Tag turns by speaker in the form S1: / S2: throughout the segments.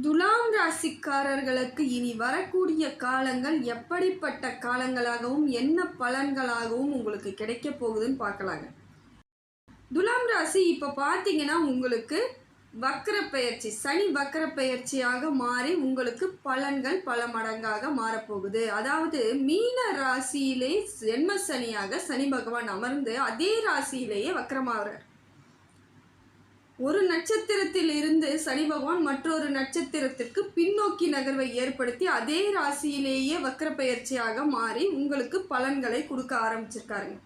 S1: துலாம் ராசிக்காரர்களுக்கு இனி வரக்கூடிய காலங்கள் எப்படிப்பட்ட காலங்களாகவும் என்ன பலன்களாகவும் உங்களுக்கு கிடைக்க போகுதுன்னு பார்க்கலாங்க. துலாம் ராசி இப்போ பார்த்தீங்கன்னா உங்களுக்கு வக்கர பெயர்ச்சி சனி வக்கர பெயர்ச்சியாக மாறி உங்களுக்கு பலன்கள் பல மடங்காக மாறப்போகுது. அதாவது மீன ராசியிலே ஜென்ம சனியாக சனி பகவான் அமர்ந்து அதே ராசியிலேயே வக்கரமாகிறார் ஒரு நட்சத்திரத்தில் இருந்து சனி பகவான் மற்றொரு நட்சத்திரத்திற்கு பின்னோக்கி நகர்வை ஏற்படுத்தி அதே ராசியிலேயே வக்கர பயிற்சியாக மாறி உங்களுக்கு பலன்களை கொடுக்க ஆரம்பிச்சிருக்காருங்க.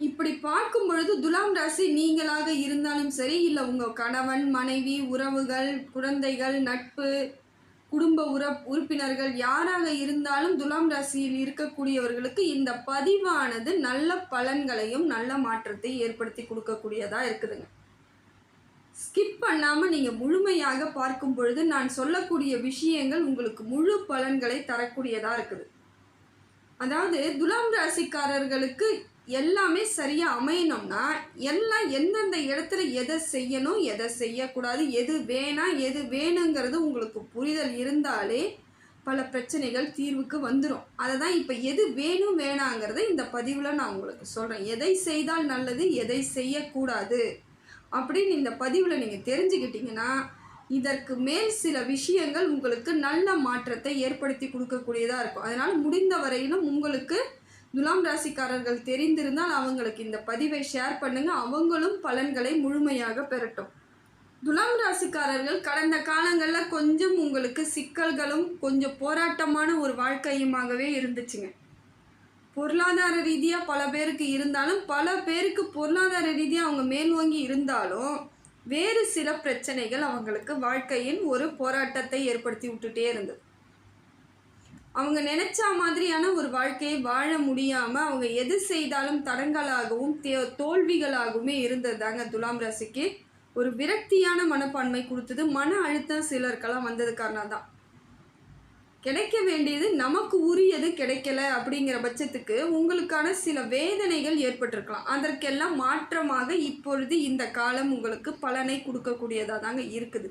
S1: இப்படி பார்க்கும் பொழுது துலாம் ராசி நீங்களாக இருந்தாலும் சரி இல்லை உங்கள் கணவன் மனைவி உறவுகள் குழந்தைகள் நட்பு குடும்ப உற உறுப்பினர்கள் யாராக இருந்தாலும் துலாம் ராசியில் இருக்கக்கூடியவர்களுக்கு இந்த பதிவானது நல்ல பலன்களையும் நல்ல மாற்றத்தை ஏற்படுத்தி கொடுக்கக்கூடியதாக இருக்குதுங்க. ஸ்கிப் பண்ணாமல் நீங்கள் முழுமையாக பார்க்கும் பொழுது நான் சொல்லக்கூடிய விஷயங்கள் உங்களுக்கு முழு பலன்களை தரக்கூடியதாக இருக்குது. அதாவது துலாம் ராசிக்காரர்களுக்கு எல்லாமே சரியாக அமையணும்னா எல்லாம் எந்தெந்த இடத்துல எதை செய்யணும் எதை செய்யக்கூடாது எது வேணாம் எது வேணுங்கிறது உங்களுக்கு புரிதல் இருந்தாலே பல பிரச்சனைகள் தீர்வுக்கு வந்துடும் அதை தான் இப்போ எது வேணும் வேணாங்கிறத இந்த பதிவில் நான் உங்களுக்கு சொல்கிறேன் எதை செய்தால் நல்லது எதை செய்யக்கூடாது அப்படின்னு இந்த பதிவில் நீங்கள் தெரிஞ்சுக்கிட்டீங்கன்னா இதற்கு மேல் சில விஷயங்கள் உங்களுக்கு நல்ல மாற்றத்தை ஏற்படுத்தி கொடுக்கக்கூடியதாக இருக்கும். அதனால் முடிந்த வரையிலும் உங்களுக்கு துலாம் ராசிக்காரர்கள் தெரிந்திருந்தால் அவங்களுக்கு இந்த பதிவை ஷேர் பண்ணுங்க. அவங்களும் பலன்களை முழுமையாக பெறட்டும். துலாம் ராசிக்காரர்கள் கடந்த காலங்களில் கொஞ்சம் உங்களுக்கு சிக்கல்களும் கொஞ்சம் போராட்டமான ஒரு வாழ்க்கையுமாகவே இருந்துச்சுங்க. பொருளாதார ரீதியாக பல பேருக்கு இருந்தாலும் பல பேருக்கு பொருளாதார ரீதியாக அவங்க மேல்வாங்கி இருந்தாலும் வேறு சில பிரச்சனைகள் அவங்களுக்கு வாழ்க்கையின் ஒரு போராட்டத்தை ஏற்படுத்தி விட்டுட்டே இருந்தது. அவங்க நினச்சா மாதிரியான ஒரு வாழ்க்கையை வாழ முடியாம அவங்க எது செய்தாலும் தடங்களாகவும் தே- தோல்விகளாகவுமே இருந்ததுதாங்க துலாம் ராசிக்கு. ஒரு விரக்தியான மனப்பான்மை கொடுத்தது. மன அழுத்தம் சிலருக்கெல்லாம் வந்தது காரணம் தான். கிடைக்க வேண்டியது நமக்கு உரியது கிடைக்கல அப்படிங்கிற பட்சத்துக்கு உங்களுக்கான சில வேதனைகள் ஏற்பட்டிருக்கலாம். அதற்கெல்லாம் மாற்றமாக இப்பொழுது இந்த காலம் உங்களுக்கு பலனை கொடுக்கக்கூடியதாக தாங்க இருக்குது.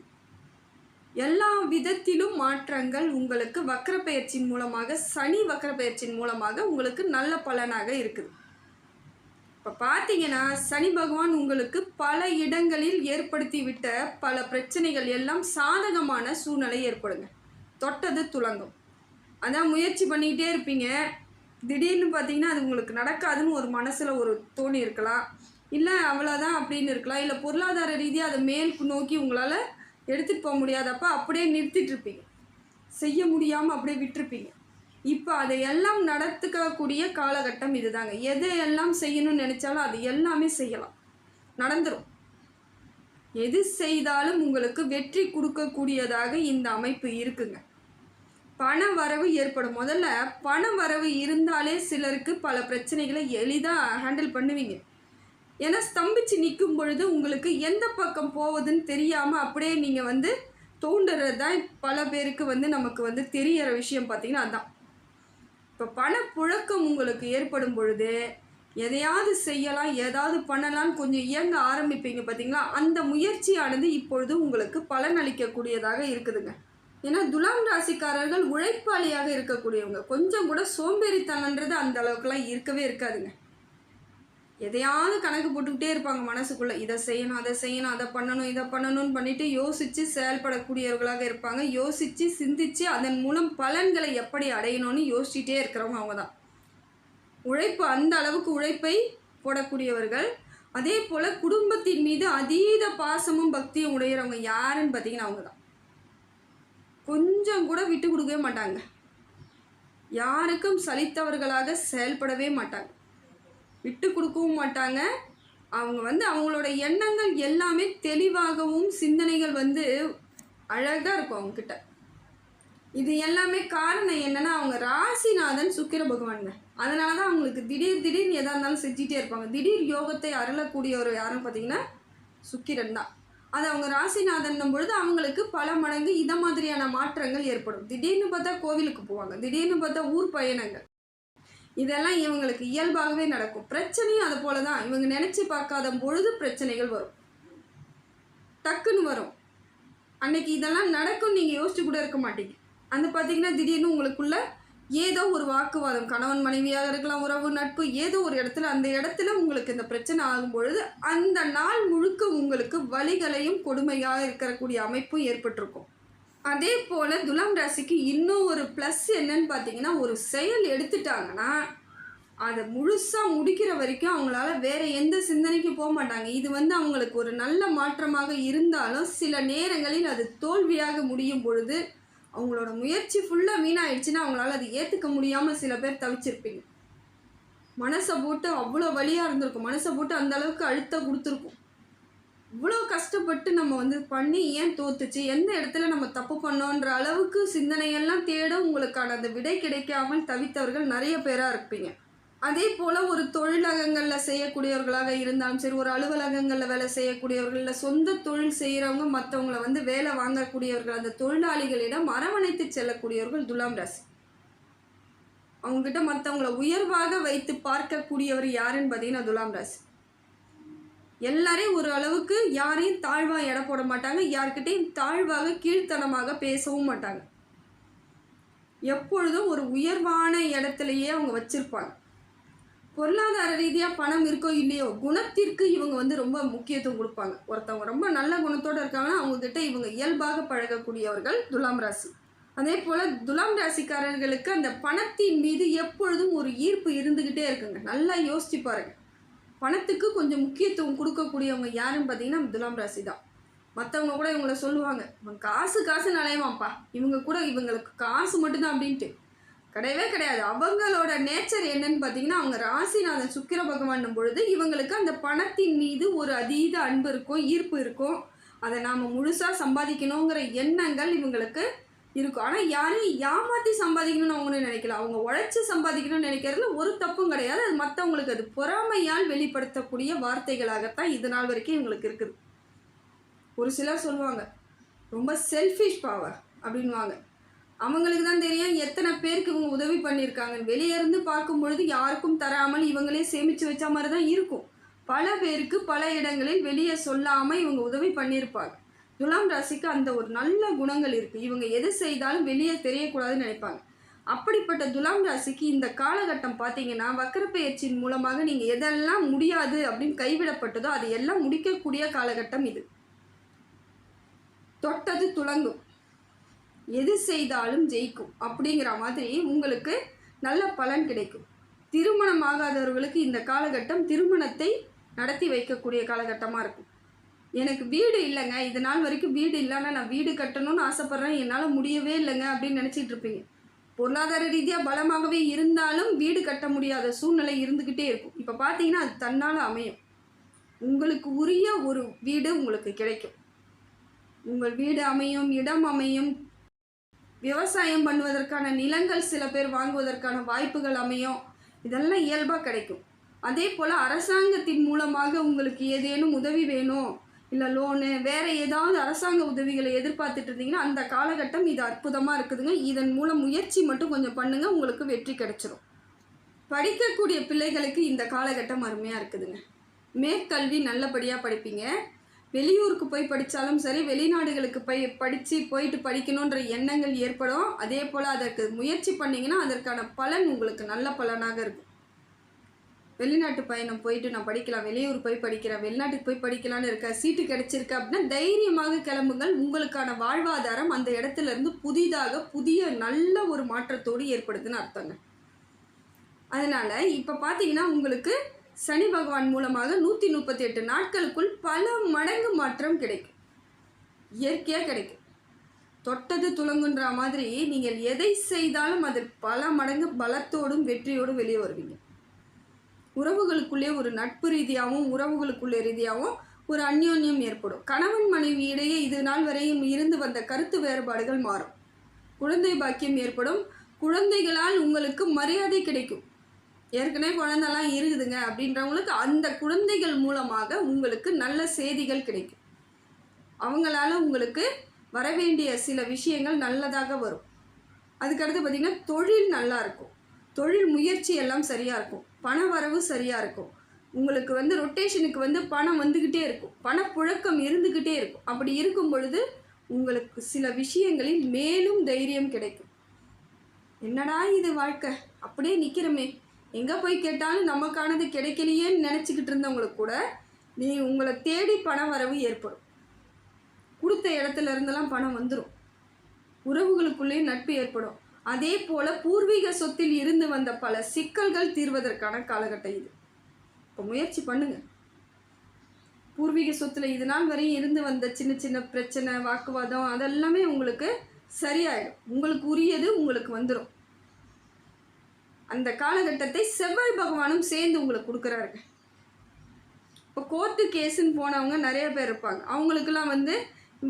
S1: எல்லா விதத்திலும் மாற்றங்கள் உங்களுக்கு வக்ர மூலமாக சனி வக்ர மூலமாக உங்களுக்கு நல்ல பலனாக இருக்குது. இப்போ பார்த்தீங்கன்னா சனி பகவான் உங்களுக்கு பல இடங்களில் ஏற்படுத்தி விட்ட பல பிரச்சனைகள் எல்லாம் சாதகமான சூழ்நிலை ஏற்படுங்க. தொட்டது துலங்கும். அதான் முயற்சி பண்ணிக்கிட்டே இருப்பீங்க. திடீர்னு பார்த்தீங்கன்னா அது உங்களுக்கு நடக்காதுன்னு ஒரு மனசில் ஒரு தோணி இருக்கலாம். இல்லை அவ்வளோதான் அப்படின்னு இருக்கலாம். இல்லை பொருளாதார ரீதியாக அதை மேல் நோக்கி உங்களால் எடுத்துகிட்டு போக முடியாதப்ப அப்படியே நிறுத்திட்டுருப்பீங்க. செய்ய முடியாமல் அப்படியே விட்டுருப்பீங்க. இப்போ அதை எல்லாம் நடத்துக்கக்கூடிய காலகட்டம் இதுதாங்க. எதை எல்லாம் செய்யணும்னு நினச்சாலும் அது எல்லாமே செய்யலாம். நடந்துடும் எது செய்தாலும் உங்களுக்கு வெற்றி கொடுக்கக்கூடியதாக இந்த அமைப்பு இருக்குங்க. பண வரவு ஏற்படும். முதல்ல பண வரவு இருந்தாலே சிலருக்கு பல பிரச்சனைகளை எளிதாக ஹேண்டில் பண்ணுவீங்க. ஏன்னா ஸ்தம்பிச்சு நிற்கும் பொழுது உங்களுக்கு எந்த பக்கம் போவதுன்னு தெரியாமல் அப்படியே நீங்கள் வந்து தோண்டுறது தான் பல பேருக்கு வந்து நமக்கு வந்து தெரியிற விஷயம் பார்த்தீங்கன்னா அதுதான் இப்போ பணப்புழக்கம் உங்களுக்கு ஏற்படும் பொழுது எதையாவது செய்யலாம் ஏதாவது பண்ணலாம்னு கொஞ்சம் இயங்க ஆரம்பிப்பீங்க பார்த்தீங்களா? அந்த முயற்சியானது இப்பொழுது உங்களுக்கு பலன் அளிக்கக்கூடியதாக இருக்குதுங்க. ஏன்னா துலாம் ராசிக்காரர்கள் உழைப்பாளியாக இருக்கக்கூடியவங்க. கொஞ்சம் கூட சோம்பேறித்தனன்றது அந்த அளவுக்குலாம் இருக்கவே இருக்காதுங்க. எதையாவது கணக்கு போட்டுக்கிட்டே இருப்பாங்க மனசுக்குள்ள. இதை செய்யணும் அதை செய்யணும் அதை பண்ணணும் இதை பண்ணணும்னு பண்ணிட்டு யோசிச்சு செயல்படக்கூடியவர்களாக இருப்பாங்க. யோசிச்சு சிந்திச்சு அதன் மூலம் பலன்களை எப்படி அடையணும்னு யோசிச்சுட்டே இருக்கிறவங்க அவங்க தான் உழைப்பு அந்த அளவுக்கு உழைப்பை போடக்கூடியவர்கள். அதே போல் குடும்பத்தின் மீது அதீத பாசமும் பக்தியும் உடையிறவங்க யாருன்னு பார்த்தீங்கன்னா அவங்க தான் கொஞ்சம் கூட விட்டு கொடுக்கவே மாட்டாங்க. யாருக்கும் சலித்தவர்களாக செயல்படவே மாட்டாங்க. விட்டு கொடுக்கவும் மாட்டாங்க. அவங்க வந்து அவங்களோட எண்ணங்கள் எல்லாமே தெளிவாகவும் சிந்தனைகள் வந்து அழகாக இருக்கும் அவங்கக்கிட்ட இது எல்லாமே காரணம் என்னென்னா அவங்க ராசிநாதன் சுக்கிர பகவானுங்க. அதனால தான் அவங்களுக்கு திடீர் திடீர்னு எதாக இருந்தாலும் செஞ்சிட்டே இருப்பாங்க. திடீர் யோகத்தை அருளக்கூடிய ஒரு யாருன்னு பார்த்தீங்கன்னா சுக்கிரன் தான். அது அவங்க ராசிநாதன்னும் பொழுது அவங்களுக்கு பல மடங்கு இதை மாதிரியான மாற்றங்கள் ஏற்படும். திடீர்னு பார்த்தா கோவிலுக்கு போவாங்க. திடீர்னு பார்த்தா ஊர் பயணங்கள். இதெல்லாம் இவங்களுக்கு இயல்பாகவே நடக்கும். பிரச்சனையும் அது போல தான் இவங்க நினச்சி பார்க்காத பொழுது பிரச்சனைகள் வரும். டக்குன்னு வரும். அன்னைக்கு இதெல்லாம் நடக்கும் நீங்கள் யோசிச்சு கூட இருக்க மாட்டீங்க. அந்த பார்த்தீங்கன்னா திடீர்னு உங்களுக்குள்ள ஏதோ ஒரு வாக்குவாதம் கணவன் மனைவியாக இருக்கலாம் உறவு நட்பு ஏதோ ஒரு இடத்துல அந்த இடத்துல உங்களுக்கு இந்த பிரச்சனை ஆகும் பொழுது அந்த நாள் முழுக்க உங்களுக்கு வலிகளையும் கொடுமையாக இருக்கக்கூடிய அமைப்பும் ஏற்பட்டிருக்கும். அதே போல் துலாம் ராசிக்கு இன்னும் ஒரு ப்ளஸ் என்னன்னு பார்த்தீங்கன்னா ஒரு செயல் எடுத்துட்டாங்கன்னா அதை முழுசாக முடிக்கிற வரைக்கும் அவங்களால வேற எந்த சிந்தனைக்கும் போக மாட்டாங்க. இது வந்து அவங்களுக்கு ஒரு நல்ல மாற்றமாக இருந்தாலும் சில நேரங்களில் அது தோல்வியாக முடியும் பொழுது அவங்களோட முயற்சி ஃபுல்லாக வீணாயிடுச்சுன்னா அவங்களால அதை ஏற்றுக்க முடியாமல் சில பேர் தவிச்சிருப்பீங்க. மனசை போட்டு அவ்வளோ வலியாக இருந்திருக்கும். மனசை போட்டு அந்த அளவுக்கு அழுத்தம் கொடுத்துருக்கும். இவ்வளோ கஷ்டப்பட்டு நம்ம வந்து பண்ணி ஏன் தோத்துச்சு? எந்த இடத்துல நம்ம தப்பு பண்ணோன்ற அளவுக்கு சிந்தனையெல்லாம் தேட உங்களுக்கான அந்த விடை கிடைக்காமல் தவித்தவர்கள் நிறைய பேராக இருப்பீங்க. அதே போல் ஒரு தொழிலகங்களில் செய்யக்கூடியவர்களாக இருந்தாலும் சரி ஒரு அலுவலகங்களில் வேலை செய்யக்கூடியவர்கள் இல்லை சொந்த தொழில் செய்கிறவங்க மற்றவங்கள வந்து வேலை வாங்கக்கூடியவர்கள் அந்த தொழிலாளிகளிடம் அரவணைத்து செல்லக்கூடியவர்கள் துலாம் ராசி. அவங்ககிட்ட மற்றவங்கள உயர்வாக வைத்து பார்க்கக்கூடியவர் யாருன்னு பார்த்தீங்கன்னா துலாம் ராசி. எல்லாரையும் ஒரு அளவுக்கு யாரையும் தாழ்வாக எடை போட மாட்டாங்க யார்கிட்டையும் தாழ்வாக கீழ்த்தனமாக பேசவும் மாட்டாங்க. எப்பொழுதும் ஒரு உயர்வான இடத்துலையே அவங்க வச்சிருப்பாங்க. பொருளாதார ரீதியாக பணம் இருக்கோ இல்லையோ குணத்திற்கு இவங்க வந்து ரொம்ப முக்கியத்துவம் கொடுப்பாங்க. ஒருத்தவங்க ரொம்ப நல்ல குணத்தோடு இருக்காங்கன்னா அவங்கக்கிட்ட இவங்க இயல்பாக பழகக்கூடியவர்கள் துலாம் ராசி. அதே போல் துலாம் ராசிக்காரர்களுக்கு அந்த பணத்தின் மீது எப்பொழுதும் ஒரு ஈர்ப்பு இருந்துக்கிட்டே இருக்குங்க. நல்லா யோசிச்சு பாருங்கள் பணத்துக்கு கொஞ்சம் முக்கியத்துவம் கொடுக்கக்கூடியவங்க யாருன்னு பார்த்தீங்கன்னா துலாம் ராசி தான் மற்றவங்க கூட இவங்கள சொல்லுவாங்க இவன் காசு காசு நலையவான்ப்பா இவங்க கூட இவங்களுக்கு காசு மட்டும்தான் அப்படின்ட்டு. கிடையவே கிடையாது. அவங்களோட நேச்சர் என்னன்னு பார்த்தீங்கன்னா அவங்க ராசிநாதன் சுக்கிர பகவான் பொழுது இவங்களுக்கு அந்த பணத்தின் மீது ஒரு அதீத அன்பு இருக்கும் ஈர்ப்பு இருக்கும். அதை நாம் முழுசாக சம்பாதிக்கணுங்கிற எண்ணங்கள் இவங்களுக்கு இருக்கும். ஆனால் யாரையும் ஏமாற்றி சம்பாதிக்கணும்னு அவங்களும் நினைக்கல. அவங்க உழைச்சி சம்பாதிக்கணும்னு நினைக்கிறதுல ஒரு தப்பும் கிடையாது. அது மற்றவங்களுக்கு அது பொறாமையால் வெளிப்படுத்தக்கூடிய வார்த்தைகளாகத்தான் இது நாள் வரைக்கும் எங்களுக்கு இருக்குது. ஒரு சிலர் சொல்லுவாங்க ரொம்ப செல்ஃபிஷ் பவர் அப்படின்வாங்க அவங்களுக்கு தான் தெரியும் எத்தனை பேருக்கு இவங்க உதவி பண்ணியிருக்காங்க வெளியே இருந்து பார்க்கும் பொழுது யாருக்கும் தராமல் இவங்களே சேமித்து வச்ச மாதிரி தான் இருக்கும். பல பேருக்கு பல இடங்களில் வெளியே சொல்லாமல் இவங்க உதவி பண்ணியிருப்பாங்க. துலாம் ராசிக்கு அந்த ஒரு நல்ல குணங்கள் இருக்குது இவங்க எது செய்தாலும் வெளியே தெரியக்கூடாதுன்னு நினைப்பாங்க. அப்படிப்பட்ட துலாம் ராசிக்கு இந்த காலகட்டம் பார்த்தீங்கன்னா வக்கரப்பெயர்ச்சியின் மூலமாக நீங்கள் எதெல்லாம் முடியாது அப்படின்னு கைவிடப்பட்டதோ அது எல்லாம் முடிக்கக்கூடிய காலகட்டம் இது. தொட்டது துளங்கும் எது செய்தாலும் ஜெயிக்கும் அப்படிங்கிற மாதிரி உங்களுக்கு நல்ல பலன் கிடைக்கும். திருமணம் ஆகாதவர்களுக்கு இந்த காலகட்டம் திருமணத்தை நடத்தி வைக்கக்கூடிய காலகட்டமாக இருக்கும். எனக்கு வீடு இல்லைங்க. இது நாள் வரைக்கும் வீடு இல்லைன்னா நான் வீடு கட்டணும்னு ஆசைப்பட்றேன். என்னால் முடியவே இல்லைங்க அப்படின்னு நினச்சிட்டு இருப்பீங்க. பொருளாதார ரீதியாக பலமாகவே இருந்தாலும் வீடு கட்ட முடியாத சூழ்நிலை இருந்துக்கிட்டே இருக்கும். இப்போ பார்த்தீங்கன்னா அது தன்னால் அமையும். உங்களுக்கு உரிய ஒரு வீடு உங்களுக்கு கிடைக்கும். உங்கள் வீடு அமையும் இடம் அமையும். விவசாயம் பண்ணுவதற்கான நிலங்கள் சில பேர் வாங்குவதற்கான வாய்ப்புகள் அமையும். இதெல்லாம் இயல்பாக கிடைக்கும். அதே போல் அரசாங்கத்தின் மூலமாக உங்களுக்கு ஏதேனும் உதவி வேணும். இல்லை லோனு வேறு ஏதாவது அரசாங்க உதவிகளை எதிர்பார்த்துட்டு இருந்தீங்கன்னா அந்த காலகட்டம் இது அற்புதமாக இருக்குதுங்க. இதன் மூலம் முயற்சி மட்டும் கொஞ்சம் பண்ணுங்கள் உங்களுக்கு வெற்றி கிடைச்சிரும். படிக்கக்கூடிய பிள்ளைகளுக்கு இந்த காலகட்டம் அருமையாக இருக்குதுங்க. மேற்கல்வி நல்லபடியாக படிப்பீங்க. வெளியூருக்கு போய் படித்தாலும் சரி வெளிநாடுகளுக்கு போய் படித்து போயிட்டு படிக்கணுன்ற எண்ணங்கள் ஏற்படும். அதே போல் அதற்கு முயற்சி பண்ணிங்கன்னா அதற்கான பலன் உங்களுக்கு நல்ல பலனாக இருக்கும். வெளிநாட்டு பயணம் போயிட்டு நான் படிக்கலாம் வெளியூர் போய் படிக்கிறேன் வெளிநாட்டுக்கு போய் படிக்கலான்னு இருக்க சீட்டு கிடைச்சிருக்கு அப்படின்னா தைரியமாக கிளம்புங்கள். உங்களுக்கான வாழ்வாதாரம் அந்த இடத்துல இருந்து புதிதாக புதிய நல்ல ஒரு மாற்றத்தோடு ஏற்படுதுன்னு அர்த்தங்க. அதனால் இப்போ பார்த்தீங்கன்னா உங்களுக்கு சனி பகவான் மூலமாக நூற்றி முப்பத்தி எட்டு நாட்களுக்குள் பல மடங்கு மாற்றம் கிடைக்கும். இயற்கையாக கிடைக்கும். தொட்டது துளங்குன்ற மாதிரி நீங்கள் எதை செய்தாலும் அது பல மடங்கு பலத்தோடும் வெற்றியோடும் வெளியே வருவீங்க. உறவுகளுக்குள்ளே ஒரு நட்பு ரீதியாகவும் உறவுகளுக்குள்ளே ரீதியாகவும் ஒரு அந்யோன்யம் ஏற்படும். கணவன் மனைவி இடையே இது நாள் வரையும் இருந்து வந்த கருத்து வேறுபாடுகள் மாறும். குழந்தை பாக்கியம் ஏற்படும். குழந்தைகளால் உங்களுக்கு மரியாதை கிடைக்கும். ஏற்கனவே குழந்தெல்லாம் இருக்குதுங்க அப்படின்றவங்களுக்கு அந்த குழந்தைகள் மூலமாக உங்களுக்கு நல்ல செய்திகள் கிடைக்கும். அவங்களால உங்களுக்கு வரவேண்டிய சில விஷயங்கள் நல்லதாக வரும். அதுக்கடுத்து பார்த்திங்கன்னா தொழில் நல்லா இருக்கும். தொழில் முயற்சி எல்லாம் சரியாக இருக்கும். பண வரவு சரியாக இருக்கும். உங்களுக்கு வந்து ரொட்டேஷனுக்கு வந்து பணம் வந்துக்கிட்டே இருக்கும். பணப்புழக்கம் இருந்துக்கிட்டே இருக்கும். அப்படி இருக்கும் பொழுது உங்களுக்கு சில விஷயங்களில் மேலும் தைரியம் கிடைக்கும். என்னடா இது வாழ்க்கை? அப்படியே நிற்கிறோமே எங்கே போய் கேட்டாலும் நமக்கானது கிடைக்கலையேன்னு நினச்சிக்கிட்டு இருந்தவங்களுக்கு கூட நீ உங்களை தேடி பண வரவு ஏற்படும். கொடுத்த இடத்துல இருந்தெல்லாம் பணம் வந்துடும் உறவுகளுக்குள்ளேயும் நட்பு ஏற்படும். அதே போல பூர்வீக சொத்தில் இருந்து வந்த பல சிக்கல்கள் தீர்வதற்கான காலகட்டம் இது. இப்போ முயற்சி பண்ணுங்க. பூர்வீக சொத்தில் இது நாள் வரையும் இருந்து வந்த சின்ன சின்ன பிரச்சனை வாக்குவாதம் அதெல்லாமே உங்களுக்கு சரியாயிடும். உங்களுக்கு உரியது உங்களுக்கு வந்துடும் அந்த காலகட்டத்தை செவ்வாய் பகவானும் சேர்ந்து உங்களுக்கு கொடுக்குறாருங்க. இப்போ கோர்ட்டு கேஸுன்னு போனவங்க நிறைய பேர் இருப்பாங்க. அவங்களுக்கெல்லாம் வந்து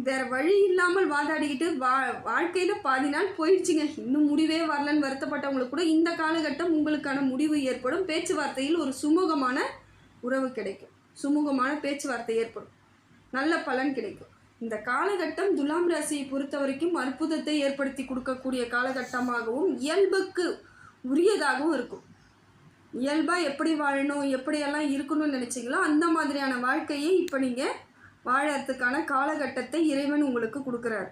S1: வேறு வழி இல்லாமல் வாதாடிக்கிட்டு வா வாழ்க்கையில் பாதி நாள் போயிடுச்சுங்க. இன்னும் முடிவே வரலன்னு வருத்தப்பட்டவங்களுக்கு கூட இந்த காலகட்டம் உங்களுக்கான முடிவு ஏற்படும். பேச்சுவார்த்தையில் ஒரு சுமூகமான உறவு கிடைக்கும். சுமூகமான பேச்சுவார்த்தை ஏற்படும். நல்ல பலன் கிடைக்கும். இந்த காலகட்டம் துலாம் ராசியை பொறுத்த வரைக்கும் அற்புதத்தை ஏற்படுத்தி கொடுக்கக்கூடிய காலகட்டமாகவும் இயல்புக்கு உரியதாகவும் இருக்கும். இயல்பாக எப்படி வாழணும் எப்படியெல்லாம் இருக்கணும்னு நினச்சிங்களோ அந்த மாதிரியான வாழ்க்கையை இப்போ நீங்கள் வாழறதுக்கான காலகட்டத்தை இறைவன் உங்களுக்கு கொடுக்குறாரு.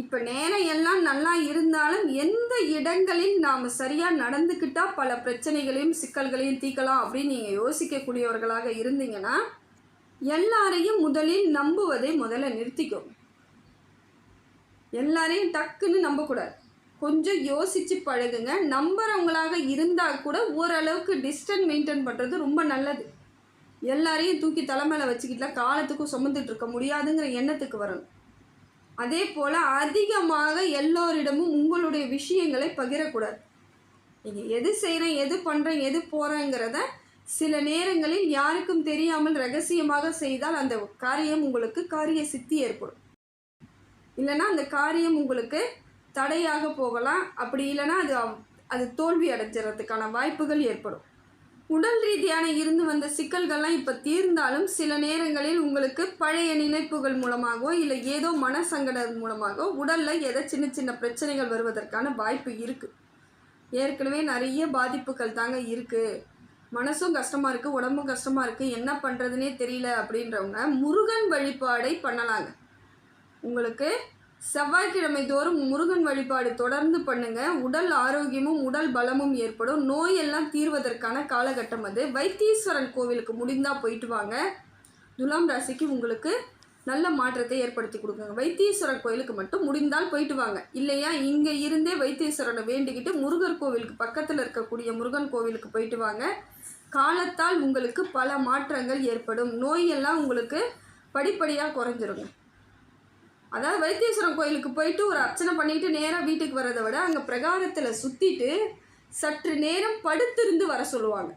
S1: இப்போ நேரம் எல்லாம் நல்லா இருந்தாலும் எந்த இடங்களில் நாம் சரியாக நடந்துக்கிட்டால் பல பிரச்சனைகளையும் சிக்கல்களையும் தீர்க்கலாம் அப்படின்னு நீங்கள் யோசிக்கக்கூடியவர்களாக இருந்தீங்கன்னா எல்லாரையும் முதலில் நம்புவதை முதல்ல நிறுத்திக்கும் எல்லாரையும் டக்குன்னு நம்பக்கூடாது. கொஞ்சம் யோசித்து பழகுங்க. நம்புறவங்களாக இருந்தால் கூட ஓரளவுக்கு டிஸ்டன்ஸ் மெயின்டைன் பண்ணுறது ரொம்ப நல்லது. எல்லாரையும் தூக்கி தலைமையில வச்சுக்கிட்டா காலத்துக்கும் சுமந்துட்டு இருக்க முடியாதுங்கிற எண்ணத்துக்கு வரணும். அதே போல் அதிகமாக எல்லோரிடமும் உங்களுடைய விஷயங்களை பகிரக்கூடாது. நீங்கள் எது செய்கிறேன் எது பண்ணுறேன் எது போகிறேங்கிறத சில நேரங்களில் யாருக்கும் தெரியாமல் ரகசியமாக செய்தால் அந்த காரியம் உங்களுக்கு காரிய சித்தி ஏற்படும். இல்லைன்னா அந்த காரியம் உங்களுக்கு தடையாக போகலாம். அப்படி இல்லைன்னா அது அது தோல்வி அடைஞ்சிடறதுக்கான வாய்ப்புகள் ஏற்படும். உடல் ரீதியான இருந்து வந்த சிக்கல்கள்லாம் இப்போ தீர்ந்தாலும் சில நேரங்களில் உங்களுக்கு பழைய நினைப்புகள் மூலமாகவோ இல்லை ஏதோ மனசங்கடம் மூலமாகவோ உடலில் ஏதோ சின்ன சின்ன பிரச்சனைகள் வருவதற்கான வாய்ப்பு இருக்குது ஏற்கனவே நிறைய பாதிப்புகள் தாங்க இருக்குது மனசும் கஷ்டமாக இருக்குது உடம்பும் கஷ்டமாக இருக்குது என்ன பண்ணுறதுனே தெரியல அப்படின்றவங்க முருகன் வழிபாடை பண்ணலாங்க. உங்களுக்கு செவ்வாய்க்கிழமை தோறும் முருகன் வழிபாடு தொடர்ந்து பண்ணுங்க. உடல் ஆரோக்கியமும் உடல் பலமும் ஏற்படும். நோயெல்லாம் தீர்வதற்கான காலகட்டம் அது. வைத்தீஸ்வரன் கோவிலுக்கு முடிந்தா போயிட்டு வாங்க. துலாம் ராசிக்கு உங்களுக்கு நல்ல மாற்றத்தை ஏற்படுத்தி கொடுக்குங்க. வைத்தீஸ்வரன் கோயிலுக்கு மட்டும் முடிந்தால் போயிட்டு வாங்க. இல்லையா? இங்கே இருந்தே வைத்தீஸ்வரனை வேண்டிக்கிட்டு முருகர் கோவிலுக்கு பக்கத்தில் இருக்கக்கூடிய முருகன் கோவிலுக்கு போயிட்டு வாங்க. காலத்தால் உங்களுக்கு பல மாற்றங்கள் ஏற்படும். நோயெல்லாம் உங்களுக்கு படிப்படியாக குறைஞ்சிருங்க. அதாவது வைத்தீஸ்வரன் கோயிலுக்கு போயிட்டு ஒரு அர்ச்சனை பண்ணிட்டு நேராக வீட்டுக்கு வரதை விட அங்கே பிரகாரத்தில் சுற்றிட்டு சற்று நேரம் படுத்திருந்து வர சொல்லுவாங்க.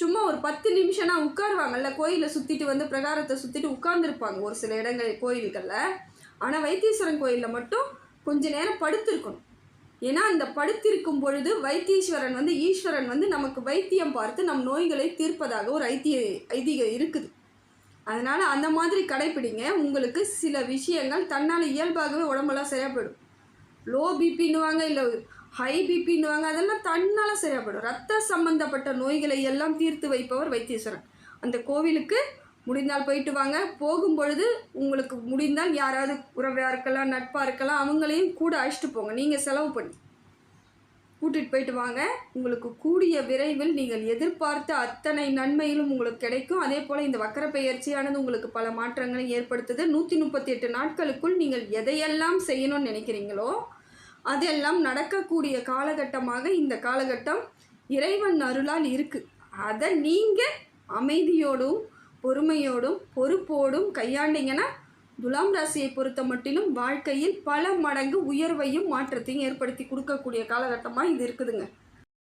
S1: சும்மா ஒரு பத்து நிமிஷம்னா உட்காருவாங்கல்ல கோயிலை சுற்றிட்டு வந்து பிரகாரத்தை சுற்றிட்டு உட்கார்ந்துருப்பாங்க ஒரு சில இடங்கள் கோயில்களில். ஆனால் வைத்தீஸ்வரன் கோயிலில் மட்டும் கொஞ்ச நேரம் படுத்திருக்கணும். ஏன்னா அந்த படுத்திருக்கும் பொழுது வைத்தீஸ்வரன் வந்து ஈஸ்வரன் வந்து நமக்கு வைத்தியம் பார்த்து நம் நோய்களை தீர்ப்பதாக ஒரு ஐத்திய ஐதீகம் இருக்குது. அதனால் அந்த மாதிரி கடைப்பிடிங்க. உங்களுக்கு சில விஷயங்கள் தன்னால் இயல்பாகவே உடம்பெல்லாம் சரியாகப்படும் லோ பிபின்னுவாங்க இல்லை ஹை பிபின்னுவாங்க அதெல்லாம் தன்னால் சரியாகப்படும் ரத்த சம்பந்தப்பட்ட நோய்களை எல்லாம் தீர்த்து வைப்பவர் வைத்தீஸ்வரன். அந்த கோவிலுக்கு முடிந்தால் போயிட்டு வாங்க. போகும் பொழுது உங்களுக்கு முடிந்தால் யாராவது உறவையாக இருக்கலாம் நட்பாக இருக்கலாம் அவங்களையும் கூட அழைச்சிட்டு போங்க. நீங்கள் செலவு பண்ணி. கூட்டிகிட்டு போயிட்டு வாங்க. உங்களுக்கு கூடிய விரைவில் நீங்கள் எதிர்பார்த்த அத்தனை நன்மையிலும் உங்களுக்கு கிடைக்கும். அதே போல் இந்த வக்கர பயிற்சியானது உங்களுக்கு பல மாற்றங்களை ஏற்படுத்துது. நூற்றி முப்பத்தி எட்டு நாட்களுக்குள் நீங்கள் எதையெல்லாம் செய்யணும்னு நினைக்கிறீங்களோ அதெல்லாம் நடக்கக்கூடிய காலகட்டமாக இந்த காலகட்டம் இறைவன் அருளால் இருக்குது அதை நீங்கள் அமைதியோடும் பொறுமையோடும் பொறுப்போடும் கையாண்டிங்கன்னா துலாம் ராசியை பொறுத்த மட்டிலும் வாழ்க்கையில் பல மடங்கு உயர்வையும் மாற்றத்தையும் ஏற்படுத்தி கொடுக்கக்கூடிய காலகட்டமாக இது இருக்குதுங்க.